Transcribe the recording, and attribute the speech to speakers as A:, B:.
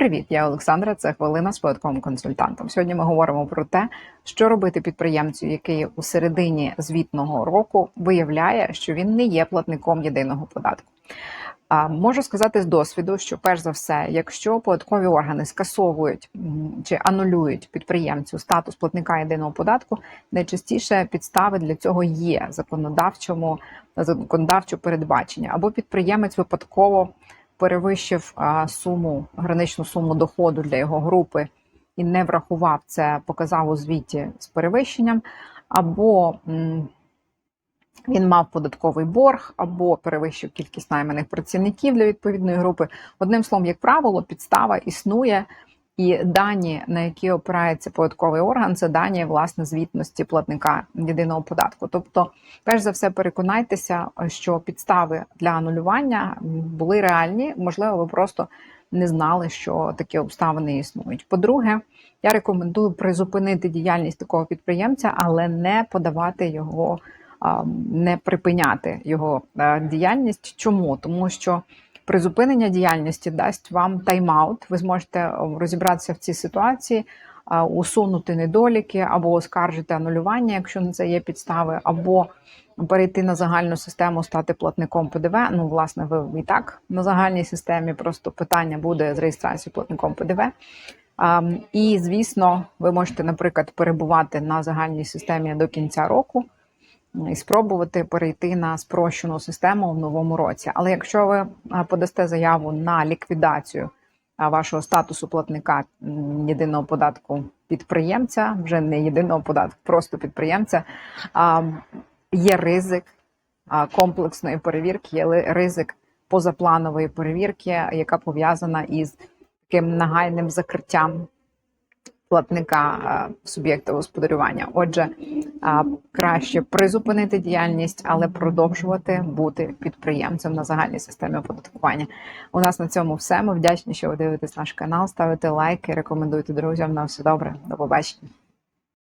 A: Привіт, я Олександра. Це хвилина з податковим консультантом. Сьогодні ми говоримо про те, що робити підприємцю, який у середині звітного року виявляє, що він не є платником єдиного податку. А, Можу сказати з досвіду, що перш за все, якщо податкові органи скасовують чи анулюють підприємцю статус платника єдиного податку, найчастіше підстави для цього є законодавчому законодавчо передбачення, або підприємець випадково перевищив суму, граничну суму доходу для його групи і не врахував це, показав у звіті з перевищенням, або він мав податковий борг, або перевищив кількість найманих працівників для відповідної групи. Одним словом, як правило, підстава існує. І дані, на які опирається податковий орган, це дані власне звітності платника єдиного податку. Тобто, перш за все, переконайтеся, що підстави для анулювання були реальні. Можливо, ви просто не знали, що такі обставини існують. По-друге, я рекомендую призупинити діяльність такого підприємця, але не подавати його, не припиняти його е, діяльність. Чому? Тому що призупинення діяльності дасть вам тайм-аут. Ви зможете е, розібратися в цій ситуації, е, усунути недоліки або оскаржити анулювання, якщо на це є підстави, або перейти на загальну систему, стати платником ПДВ. Ну, власне, ви і так на загальній системі. Просто питання буде з реєстрацією платником ПДВ. А, І, звісно, ви можете, наприклад, перебувати на загальній системі до кінця року і спробувати перейти на спрощену систему в новому році. Але якщо ви подасте заяву на ліквідацію вашого статусу платника єдиного податку підприємця, вже не єдиного податку, просто підприємця, є ризик комплексної перевірки, є ризик позапланової перевірки, яка пов'язана із таким нагальним закриттям платника суб'єкта господарювання. Отже, краще призупинити діяльність, але продовжувати бути підприємцем на загальній системі оподаткування. У нас на цьому все. Ми вдячні, що ви дивитесь наш канал. Ставите лайки, рекомендуйте друзям. На все добре. До побачення.